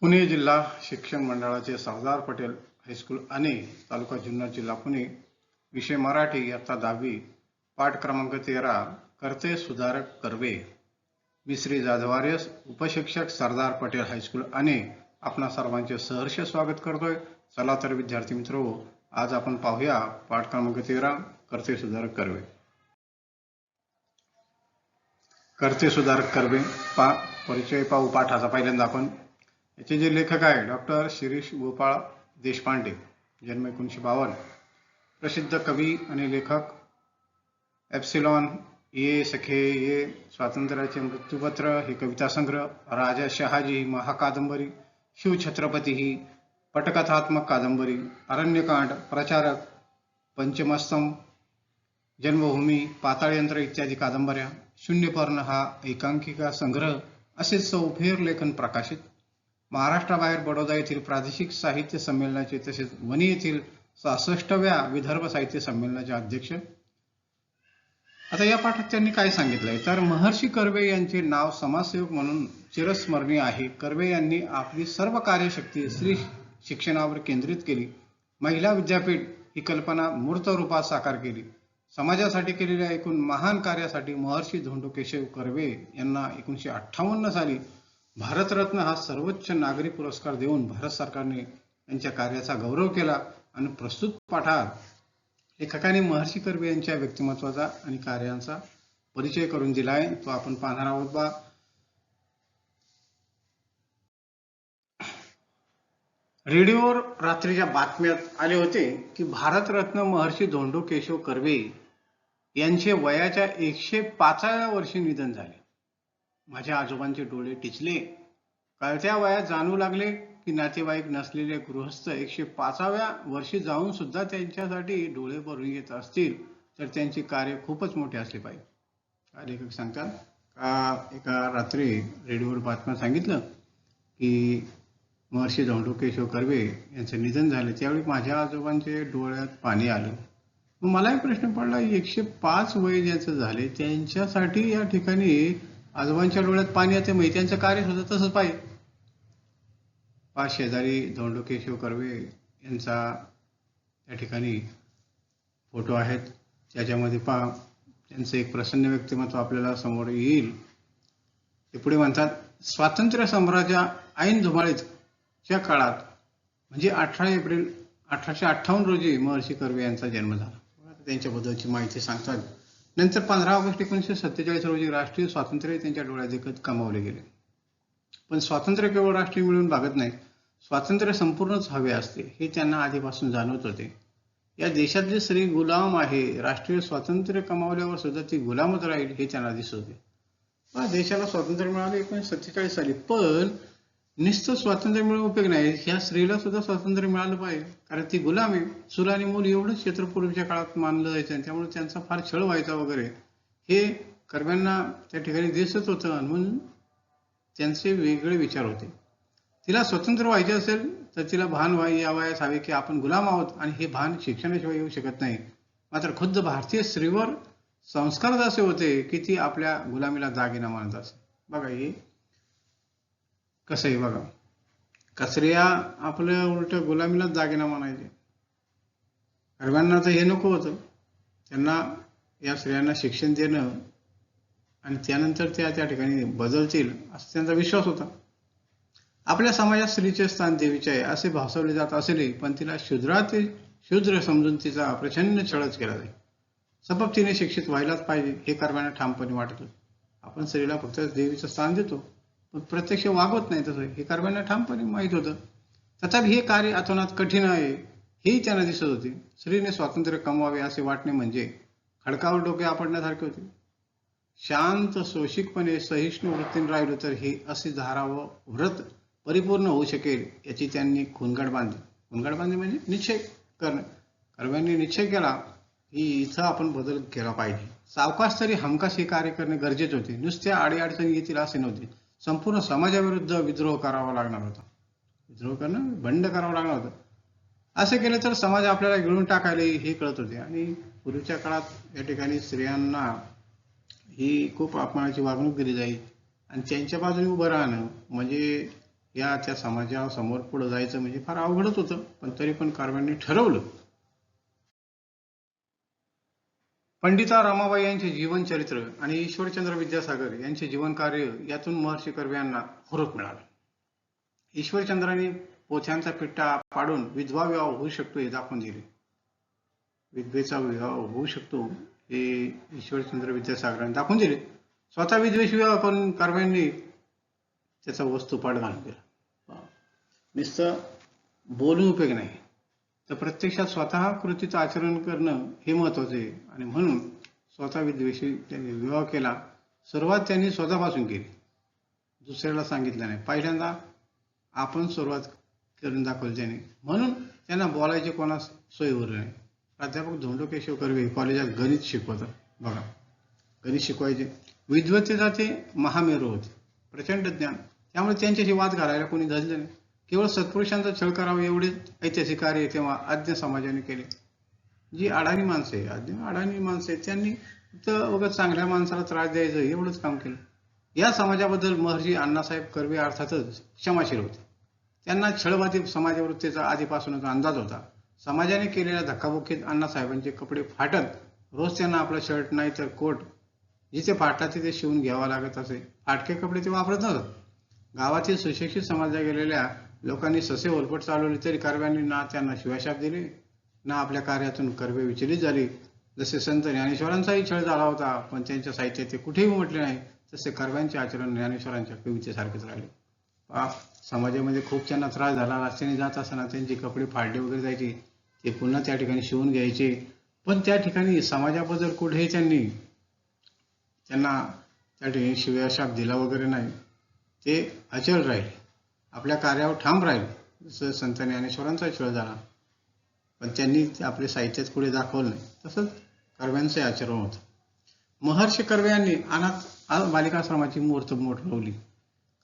पुणे जिल्हा शिक्षण मंडळाचे सरदार पटेल हायस्कूल आणि तालुका जुन्नर जिल्हा पुणे विषय मराठी इयत्ता दहावी पाठ क्रमांक तेरा करते सुधारक कर्वे. मी श्री. जाधवार्यस उपशिक्षक सरदार पटेल हायस्कूल आणि आपणा सर्वांचे सहर्ष स्वागत करतोय. चला तर विद्यार्थी मित्र आज आपण पाहूया पाठ क्रमांक तेरा करते सुधारक कर्वे. करते सुधारक कर्वे पा परिचय पाहू पाठाचा पहिल्यांदा आपण. याचे जे लेखक आहे डॉक्टर शिरीष गोपाळ देशपांडे जन्म एकोणीसशे बावन्न. प्रसिद्ध कवी आणि लेखक एप्सिलॉन ये सखे ये स्वातंत्र्याचे मृत्यूपत्र हे कविता संग्रह राजा शहाजी ही महाकादंबरी शिवछत्रपती ही पटकथात्मक कादंबरी अरण्यकांड प्रचारक पंचमस्तम जन्मभूमी पाताळयंत्र इत्यादी कादंबऱ्या शून्यपर्ण हा एकांकिका संग्रह असे चौफेर लेखन प्रकाशित महाराष्ट्राबाहेर बडोदा येथील प्रादेशिक साहित्य संमेलनाचे तसेच वणी येथील सहासष्टव्या विदर्भ साहित्य संमेलनाचे अध्यक्ष. आता या पाठात त्यांनी काय सांगितलंय? तर महर्षी कर्वे यांचे नाव समाजसेवक म्हणून चिरस्मरणीय आहे. कर्वे यांनी आपली सर्व कार्यशक्ती स्त्री शिक्षणावर केंद्रित केली. महिला विद्यापीठ ही कल्पना मूर्त रूपात साकार केली. समाजासाठी केलेल्या एकूण महान कार्यासाठी महर्षी धोंडो केशव कर्वे यांना एकोणीसशे अठ्ठावन्न साली भारतरत्न हा सर्वोच्च नागरी पुरस्कार देऊन भारत सरकारने त्यांच्या कार्याचा गौरव केला आणि प्रस्तुत पाठात लेखकाने महर्षी कर्वे यांच्या व्यक्तिमत्वाचा आणि कार्यांचा परिचय करून दिला आहे तो आपण पाहणार आहोत बा. रेडिओवर रात्रीच्या बातम्यात आले होते की भारतरत्न महर्षी धोंडो केशव कर्वे यांचे वयाच्या एकशे पाचाव्या वर्षी निधन झाले. माझ्या आजोबांचे डोळे टिचले. कळत्या वयात जाणू लागले की नातेवाईक नसलेले गृहस्थ एकशे पाचाव्या वर्षी जाऊन सुद्धा त्यांच्यासाठी डोळे भरून येत असतील तर त्यांचे कार्य खूपच मोठे असले पाहिजे. लेखक सांगतात? का एका रात्री रेडिओवर बातम्या सांगितलं की महर्षी धोंडो केशव कर्वे यांचं निधन झालं. त्यावेळी माझ्या आजोबांचे डोळ्यात पाणी आलं. मग मला एक प्रश्न पडला एकशे पाच वय ज्याचं झाले त्यांच्यासाठी या ठिकाणी आजोबांच्या डोळ्यात पाणी येते मग त्यांचं कार्य सुद्धा तसंच पाहिजे. पाच शेजारी धोंडो केशव कर्वे यांचा त्या ठिकाणी फोटो आहेत. ज्याच्यामध्ये पहा त्यांचं एक प्रसन्न व्यक्तिमत्व आपल्याला समोर येईल. ते पुढे म्हणतात स्वातंत्र्य सम्राज्या ऐन धुमाळीच्या काळात म्हणजे अठरा एप्रिल अठराशे अठ्ठावन्न रोजी महर्षी कर्वे यांचा जन्म झाला. त्यांच्याबद्दलची माहिती सांगतात. नंतर पंधरा ऑगस्ट एकोणीसशे सत्तेचाळीस रोजी राष्ट्रीय स्वातंत्र्य त्यांच्या डोळ्यात देखत कमावले गेले. पण स्वातंत्र्य केवळ राष्ट्रीय मिळून भागत नाही स्वातंत्र्य संपूर्णच हवे असते हे त्यांना आधीपासून जाणवत होते. या देशातले स्त्री गुलाम आहे राष्ट्रीय स्वातंत्र्य कमावल्यावर सुद्धा ती गुलामच राहील हे त्यांना दिसत होते. देशाला स्वातंत्र्य मिळाले एकोणीसशे सत्तेचाळीस साली पण नुसतं स्वातंत्र्य मिळून उपयोग नाही. ह्या स्त्रीला सुद्धा स्वातंत्र्य मिळालं पाहिजे. कारण ती गुलाम आहे चूल आणि मूल एवढंच क्षेत्रपूर्वीच्या काळात मानलं जायचं आणि त्यामुळे त्यांचा फार छळ व्हायचा वगैरे. हे कर्म्यांना त्या ठिकाणी दिसत होतं म्हणून त्यांचे वेगळे विचार होते. तिला स्वतंत्र व्हायचे असेल तर तिला भान व्हाय या वयास हवे की आपण गुलाम आहोत आणि हे भान शिक्षणाशिवाय येऊ शकत नाही. मात्र खुद्द भारतीय स्त्रीवर संस्कारच असे होते की ती आपल्या गुलामीला दागिना मानत असे. बघा हे कसं आहे बघा. कचऱ्या आपल्या उलट गुलामीलाच दागिना मानायचे सर्वांना तर हे नको होतं. त्यांना या स्त्रियांना शिक्षण देणं आणि त्यानंतर त्या त्या ठिकाणी बदलतील असा त्यांचा विश्वास होता. आपल्या समाजात स्त्रीचे स्थान देवीचे आहे असे भासवले जात असले पण तिला शूद्रात शूद्र समजून तिचा प्रचंड छळच केला जाईल सबब तिने शिक्षित व्हायलाच पाहिजे हे कर्माने ठामपणे वाटलं आपण स्त्रीला फक्त देवीचं स्थान देतो. प्रत्यक्ष वागवत नाही तसं हे कर्मांना ठामपणे माहीत होतं. तथापि हे कार्य अतोनात कठीण आहे हेही त्यांना दिसत होते. स्त्रीने स्वातंत्र्य कमवावे असे वाटणे म्हणजे खडकावर डोके आपडण्यासारखे होते. शांत सोशिकपणे सहिष्णू वृत्तीने राहिलो तर हे असे धारावं व्रत परिपूर्ण होऊ शकेल याची त्यांनी खुनगड बांधली. खुनगड बांधली म्हणजे निश्चय करणं. कर्व्यांनी निश्चय केला की इथं आपण बदल केला पाहिजे. सावकाश तरी हमखास हे कार्य करणे गरजेचे होते. नुसत्या अडीअडचणी येतील असे नव्हते. संपूर्ण समाजाविरुद्ध विद्रोह करावा लागणार होता. विद्रोह करणं बंड करावं लागणार होतं. असे केले तर समाज आपल्याला गिळून टाकायला हे कळत होते. आणि पूर्वीच्या काळात या ठिकाणी स्त्रियांना ही खूप अपमानाची वागणूक दिली जाईल आणि त्यांच्या बाजूने उभं राहणं म्हणजे या त्या समाजासमोर पुढं जायचं म्हणजे फार अवघडच होतं. पण तरी पण कारवांनी ठरवलं. पंडिता रमाबाई यांचे जीवन चरित्र आणि ईश्वरचंद्र विद्यासागर यांचे जीवन कार्य यातून महर्षी कर्वे यांना हुरूप मिळाला. ईश्वरचंद्रांनी पोथ्यांचा पिट्टा पाडून विधवा विवाह होऊ शकतो हे दाखवून दिले. विधवेचा विवाह होऊ शकतो हे ईश्वरचंद्र विद्यासागरांनी दाखवून दिले. स्वतः विद्वेष विवाह करून कर्व्यांनी त्याचा वस्तुपाठ घालून दिला. नुसतं बोलून उपयोग नाही. तर प्रत्यक्षात स्वतः कृतीचं आचरण करणं हे महत्वाचं आहे. आणि म्हणून स्वतः विद्वेषी त्यांनी विवाह केला. सुरुवात त्यांनी स्वतःपासून केली. दुसऱ्याला सांगितलं नाही. पहिल्यांदा आपण सुरुवात करून दाखवली त्याने. म्हणून त्यांना बोलायचे कोणास सोय उरली नाही. प्राध्यापक धोंडो केशव कर्वे कॉलेजात गणित शिकवतात बघा. गणित शिकवायचे. विद्वत्तेचा ते महामेरू होते. प्रचंड ज्ञान. त्यामुळे त्यांच्याशी वाद घालायला कोणी धरलं नाही. केवळ सत्पुरुषांचा छळ करावा एवढे ऐतिहासिक कार्य तेव्हा आज्ञा समाजाने केले. जी अडाणी माणसं आहे आद्य अडाणी माणसं आहेत त्यांनी तर वगैरे चांगल्या माणसाला त्रास द्यायचं एवढंच काम केलं. या समाजाबद्दल महर्षी अण्णासाहेब कर्वे अर्थातच क्षमाशील होते. त्यांना छळवादी समाजवृत्तीचा आधीपासूनच अंदाज होता. समाजाने केलेल्या धक्काबुक्कीत अण्णासाहेबांचे कपडे फाटत रोज त्यांना आपला शर्ट नाही तर कोट जिथे फाटला तिथे शिवून घ्यावा लागत असे. फाटके कपडे ते वापरत नसत गावातील सुशिक्षित समाजात गेलेल्या लोकांनी ससे ओलपट चालवले तरी कर्व्यांनी ना त्यांना शिवाशाप दिले ना आपल्या कार्यातून कर्वे विचलित झाली. जसे संत ज्ञानेश्वरांचाही छळ झाला होता पण त्यांच्या साहित्यात ते कुठेही म्हटले नाही तसे कर्व्यांचे आचरण ज्ञानेश्वरांच्या कवितेसारखेच राहिले. पहा, समाजामध्ये खूप त्यांना त्रास झाला रस्त्याने जात असताना त्यांचे कपडे फाडले वगैरे जायचे ते पुन्हा त्या ठिकाणी शिवून घ्यायचे. पण त्या ठिकाणी समाजाबद्दल कुठेही त्यांनी त्यांना त्या ठिकाणी शिव्याशाप दिला वगैरे नाही. ते अचल राहिले. आपल्या कार्यावर ठाम राहील. जसं संत ज्ञानेश्वरांचा छळ झाला. पण त्यांनी आपले साहित्यात पुढे दाखवलं नाही. तसंच कर्व्यांचे आचरण होतं. महर्षी कर्वे यांनी अनाथ बालिकाश्रमाची मूर्त मोठ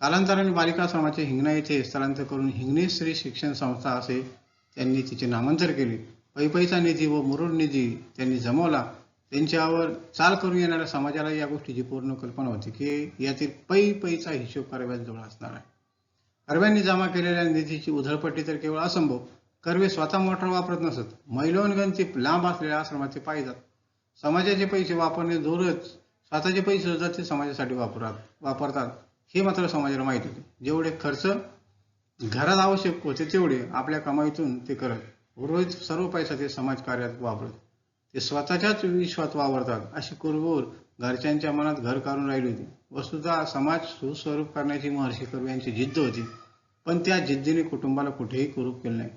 कालांतराने बालिकाश्रमाचे हिंगणा येथे स्थलांतर करून हिंगणे स्त्री शिक्षण संस्था असे त्यांनी तिचे नामांतर केले. पैपैचा निधी व मुरुड निधी त्यांनी जमवला. त्यांच्यावर चाल करून येणाऱ्या समाजाला या गोष्टीची पूर्ण कल्पना होती की यातील पै पैचा हिशोब कर्व्यांजवळ असणार आहे. कर्व्यांनी जमा केलेल्या निधीची उधळपट्टी तर केवळ असंभव. कर्वे स्वतः मोटर वापरत नसत. मैलोनगंज लांब असलेल्या आश्रमाचे पायी जात. समाजाचे पैसे वापरणे दूरच स्वतःचे पैसे सुद्धा ते समाजासाठी वापरात वापरतात. हे मात्र समाजाला माहीत होते. जेवढे खर्च घरात आवश्यक होते तेवढे आपल्या कमाईतून ते करत. उर्वरित सर्व पैसा ते समाज कार्यात वापरत. ते स्वतःच्याच विश्वात वावरतात अशी कुरबूर घरच्यांच्या मनात घर काढून राहिली होती. वस्तुतः समाज सुस्वरूप करण्याची महर्षी कर्वे यांची जिद्द होती. पण त्या जिद्दीने कुटुंबाला कुठेही कुरूप केलं नाही.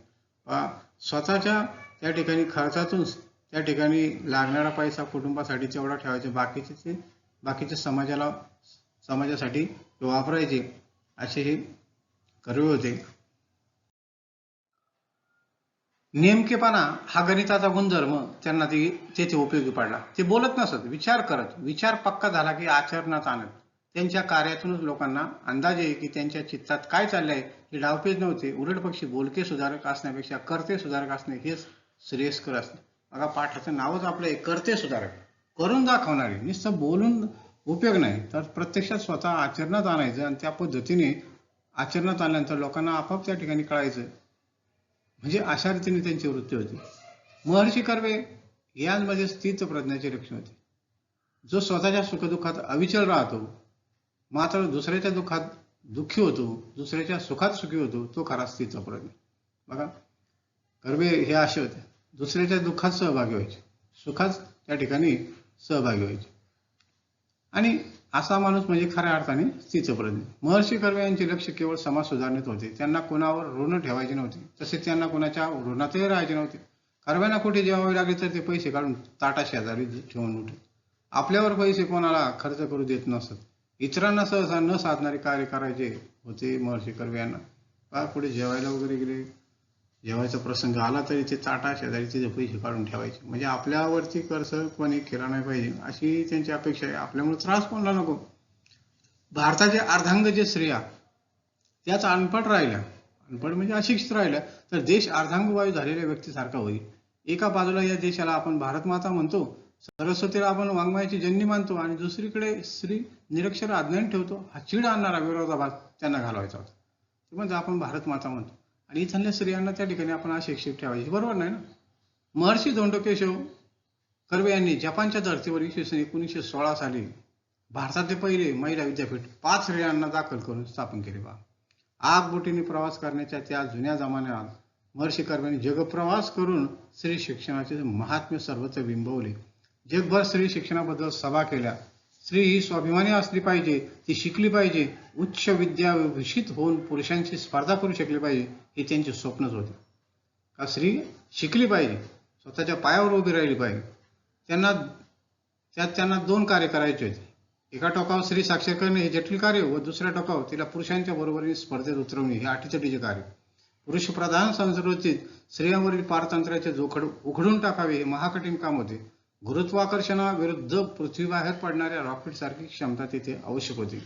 पहा, स्वतःच्या त्या ठिकाणी खर्चातून त्या ठिकाणी लागणारा पैसा कुटुंबासाठी तेवढा ठेवायचा बाकीचे ते बाकीचे समाजाला समाजासाठी वापरायचे असे हे कर्वे होते. नेमकेपणा हा गणिताचा गुणधर्म त्यांना ती तेथे उपयोगी पडला. ते बोलत नसत विचार करत विचार पक्का झाला की आचरणात आणत. त्यांच्या कार्यातूनच लोकांना अंदाज येईल की त्यांच्या चित्तात काय चाललंय हे डावपेच नव्हते. उलट पक्षी बोलके सुधारक असण्यापेक्षा करते सुधारक असणे हेच श्रेयस्कर असणे. बघा पाठाचं नावच आपलं आहे करते सुधारक. करून दाखवणारे नुसतं बोलून उपयोग नाही. तर प्रत्यक्षात स्वतः आचरणात आणायचं आणि त्या पद्धतीने आचरणात आणल्यानंतर लोकांना आपोआप त्या ठिकाणी कळायचं. म्हणजे अशा रीतीने त्यांची वृत्ती होती. महर्षी कर्वे यांमध्ये स्थित प्रज्ञाचे लक्षण होते. जो स्वतःच्या सुखदुःखात अविचल राहतो मात्र दुसऱ्याच्या दुःखात दुःखी होतो दुसऱ्याच्या सुखात सुखी होतो तो खरा स्थित प्रज्ञ. बघा कर्वे हे असे होते. दुसऱ्याच्या दुःखात सहभागी व्हायचे. सुखात त्या ठिकाणी सहभागी व्हायचे. आणि असा माणूस म्हणजे खऱ्या अर्थाने स्थितप्रज्ञ महर्षी कर्वे यांचे लक्ष केवळ समाज सुधारणेत होते. त्यांना कोणावर ऋण ठेवायचे नव्हते. तसेच त्यांना कोणाच्या ऋणातही राहायचे नव्हते. कर्व्यांना कुठे जेवावे लागले तर ते पैसे काढून ताटा शेजारी ठेवून उठे. आपल्यावर पैसे कोणाला खर्च करू देत नसत. इतरांना सहसा न साधणारे कार्य करायचे होते महर्षी कर्वे यांना. पुढे जेवायला वगैरे गेले. जेवायचा प्रसंग आला तरी ते ताटा शेजारी तिथे पैसे काढून ठेवायचे. म्हणजे आपल्यावरती कर्ज कोणी केला नाही पाहिजे. अशी त्यांची अपेक्षा आहे. आपल्यामुळे त्रास कोणाला नको? भारताचे अर्धांग जे स्त्रिया त्याच अनपड राहिल्या. अनपड म्हणजे अशिक्षित राहिल्या. तर देश अर्धांगवायू झालेल्या व्यक्तीसारखा होईल. एका बाजूला या देशाला आपण भारत माता म्हणतो सरस्वतीला आपण वाङ्मयाची जननी मानतो आणि दुसरीकडे स्त्री निरक्षर अज्ञान ठेवतो. हा चीड आणणारा विरोधाभास त्यांना घालवायचा होता. म्हणजे आपण भारत माता म्हणतो. आणि इथल्या स्त्रियांना त्या ठिकाणी आपण अशिक्षित ठेवायची. बरोबर नाही ना? महर्षी धोंडोकेशव कर्वे यांनी जपानच्या धर्तीवर इसवी सन एकोणीसशे सोळा साली भारतातले पहिले महिला विद्यापीठ पाच स्त्रियांना दाखल करून स्थापन केले बा. आग बोटीने प्रवास करण्याच्या त्या जुन्या जमान्यात महर्षी कर्व्यांनी जगप्रवास करून स्त्री शिक्षणाचे महात्म्य सर्वत्र बिंबवले जगभर स्त्री शिक्षणाबद्दल सभा केल्या. स्त्री ही स्वाभिमानी असली पाहिजे ती शिकली पाहिजे उच्च विद्या विभूषित होऊन पुरुषांची स्पर्धा करू शकली पाहिजे हे त्यांचे स्वप्नच होते. का स्त्री शिकली पाहिजे स्वतःच्या पायावर उभी राहिली पाहिजे. त्यांना त्यात त्यांना दोन कार्य करायचे होते. एका टोकावर स्त्री साक्षर करणे हे जटिल कार्य व दुसऱ्या टोकावर तिला पुरुषांच्या बरोबरीने स्पर्धेत उतरवणे हे अटीतटीचे कार्य. पुरुष प्रधान संस्कृतीत स्त्रियांवरील पारतंत्र्याचे जोखड उघडून टाकावे हे महाकठीण काम होते. गुरुत्वाकर्षणाविरुद्ध पृथ्वीबाहेर पडणाऱ्या रॉकेट सारखी क्षमता तिथे आवश्यक होती.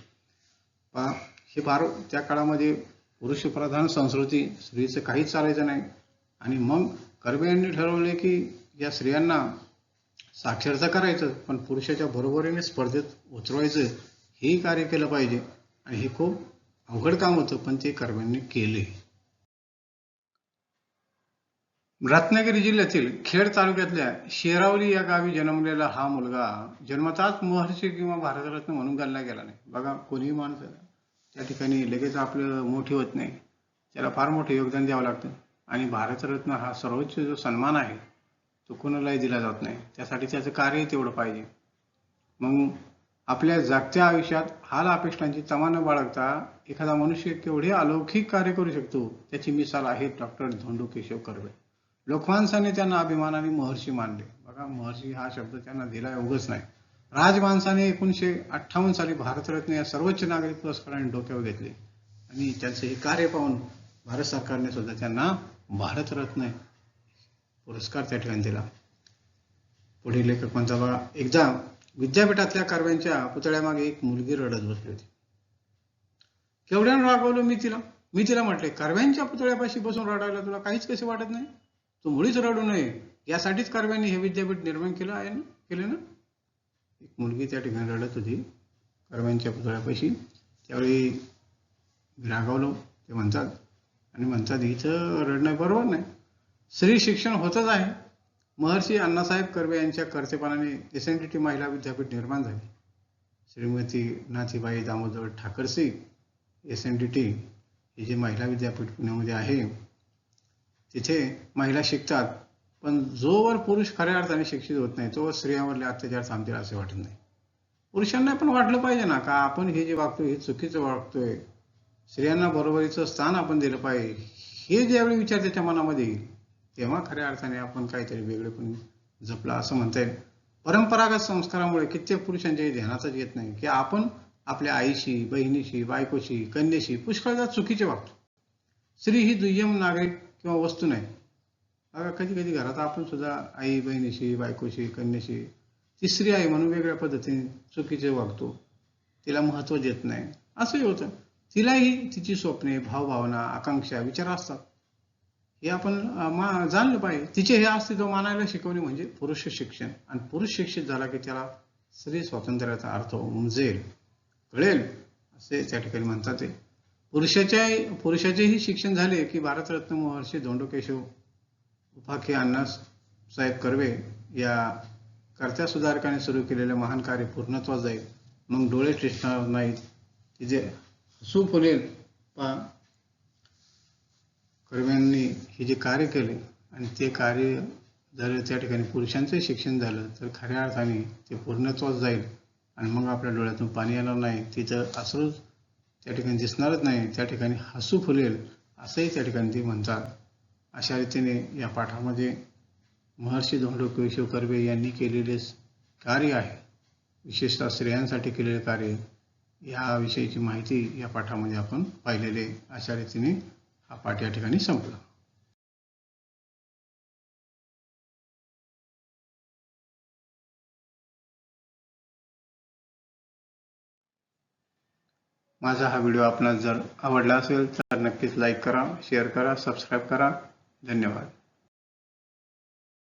पहा हे फार त्या काळामध्ये पुरुषप्रधान संस्कृती स्त्रीचं काहीच चालायचं नाही. आणि मग कर्वे यांनी ठरवले की या स्त्रियांना साक्षरता करायचं पण पुरुषाच्या बरोबरीने स्पर्धेत उतरवायचं हेही कार्य केलं पाहिजे. आणि हे खूप अवघड काम होतं पण ते कर्व्यांनी केले. रत्नागिरी जिल्ह्यातील खेड तालुक्यातल्या शेरावली या गावी जन्मलेला हा मुलगा जन्मताच महर्षी किंवा भारतरत्न म्हणून गणला गेला नाही. बघा कोणीही माणूस त्या ठिकाणी लगेच आपलं मोठी होत नाही. त्याला फार मोठं योगदान द्यावं लागतं. आणि भारतरत्न हा सर्वोच्च जो सन्मान आहे तो कोणालाही दिला जात नाही. त्यासाठी त्याचं कार्य तेवढं पाहिजे. मग आपल्या जागत्या आयुष्यात हाल अपेक्षांची तमा न बाळगता एखादा मनुष्य केवढे अलौकिक कार्य करू शकतो त्याची मिसाल आहे डॉक्टर धोंडू केशव कर्वे. लोकमानसाने त्यांना अभिमानाने महर्षी मानले. बघा महर्षी हा शब्द त्यांना दिला उगच नाही. राजमानसाने एकोणीशे अठ्ठावन्न साली भारतरत्न या सर्वोच्च नागरिक पुरस्काराने डोक्यावर घेतले. आणि त्यांचे हे कार्य पाहून भारत सरकारने सुद्धा त्यांना भारतरत्न पुरस्कार त्या ठिकाणी दिला. पुढील लेखक म्हणता बघा एकदा विद्यापीठातल्या कारव्यांच्या पुतळ्यामागे एक मुलगी रडत बसली होती. केवढ्यानं रागवलं मी तिला? मी तिला म्हटले कारव्यांच्या पुतळ्यापाशी बसून रडायला तुला काहीच कसे वाटत नाही? तो मुळीच रडू नये. यासाठीच कर्व्यांनी हे विद्यापीठ निर्माण केलं आहे ना? केले ना? एक मुलगी त्या ठिकाणी रडत होती कर्व्यांच्या पुतळ्यापाशी. त्यावेळी मी रागावलो. ते म्हणतात आणि म्हणतात इथं रडणं बरोबर नाही. स्त्री शिक्षण होतच आहे. महर्षी अण्णासाहेब कर्वे यांच्या कर्तेपणाने एस एन डी टी महिला विद्यापीठ निर्माण झाले. Shrimati Nathibai Damodar Thackersey S N D T हे जे महिला विद्यापीठ पुण्यामध्ये आहे तिथे महिला शिकतात पण जोवर पुरुष खऱ्या अर्थाने शिक्षित होत नाही तोवर स्त्रियांवरले अत्याचार थांबतील असे वाटत नाही. पुरुषांना पण वाटलं पाहिजे ना का आपण हे जे वागतोय हे चुकीचं वागतोय स्त्रियांना बरोबरीचं स्थान आपण दिलं पाहिजे हे ज्यावेळी विचार त्याच्या मनामध्ये येईल तेव्हा खऱ्या अर्थाने आपण काहीतरी वेगळेपण जपला असं म्हणता येईल. परंपरागत संस्कारामुळे कित्येक पुरुषांच्या ध्यानातच येत नाही की आपण आपल्या आईशी बहिणीशी बायकोशी कन्येशी पुष्कळदा चुकीचे वागतो. स्त्री ही दुय्यम नागरिक किंवा वस्तू नाही. अगं कधी कधी घरात आपण सुद्धा आई बहिणीशी बायकोशी कन्याशी ती स्त्री म्हणून वेगळ्या पद्धतीने चुकीचे वागतो. तिला महत्त्व देत नाही. असंही होतं. तिलाही तिची स्वप्ने भावभावना आकांक्षा विचार असतात. हे आपण मा जाणलं पाहिजे. तिचे हे अस्तित्व मानायला शिकवणे म्हणजे पुरुष शिक्षण. आणि पुरुष शिक्षित झाला की त्याला स्त्री स्वातंत्र्याचा अर्थ उमजेल कळेल असे त्या ठिकाणी म्हणतात ते. पुरुषाच्या पुरुषाचेही शिक्षण झाले की भारतरत्न महर्षी धोंडोकेशव उपाखे अण्णासाहेब कर्वे या कर्त्या सुधारकाने सुरू केलेले महान कार्य पूर्णत्वास जाईल. मग डोळे टिचणार नाहीत. तिचे हसू फुलेल पा कर्व्यांनी हे जे कार्य केले आणि ते कार्य जर त्या ठिकाणी पुरुषांचं शिक्षण झालं तर खऱ्या अर्थाने ते पूर्णत्वास जाईल. आणि मग आपल्या डोळ्यातून पाणी येणार नाही. तिथं असं त्या ठिकाणी दिसणारच नाही. त्या ठिकाणी हसू फुलेल असंही त्या ठिकाणी ते म्हणतात. अशा रीतीने या पाठामध्ये महर्षी धोंडो केशव कर्वे यांनी केलेले कार्य आहे. विशेषतः स्त्रियांसाठी केलेले कार्य याविषयीची माहिती या पाठामध्ये आपण पाहिलेले अशा रीतीने हा पाठ या ठिकाणी संपला. माझा हा व्हिडिओ आपणास जर आवडला असेल तर नक्कीच लाईक करा शेअर करा सबस्क्राईब करा. धन्यवाद.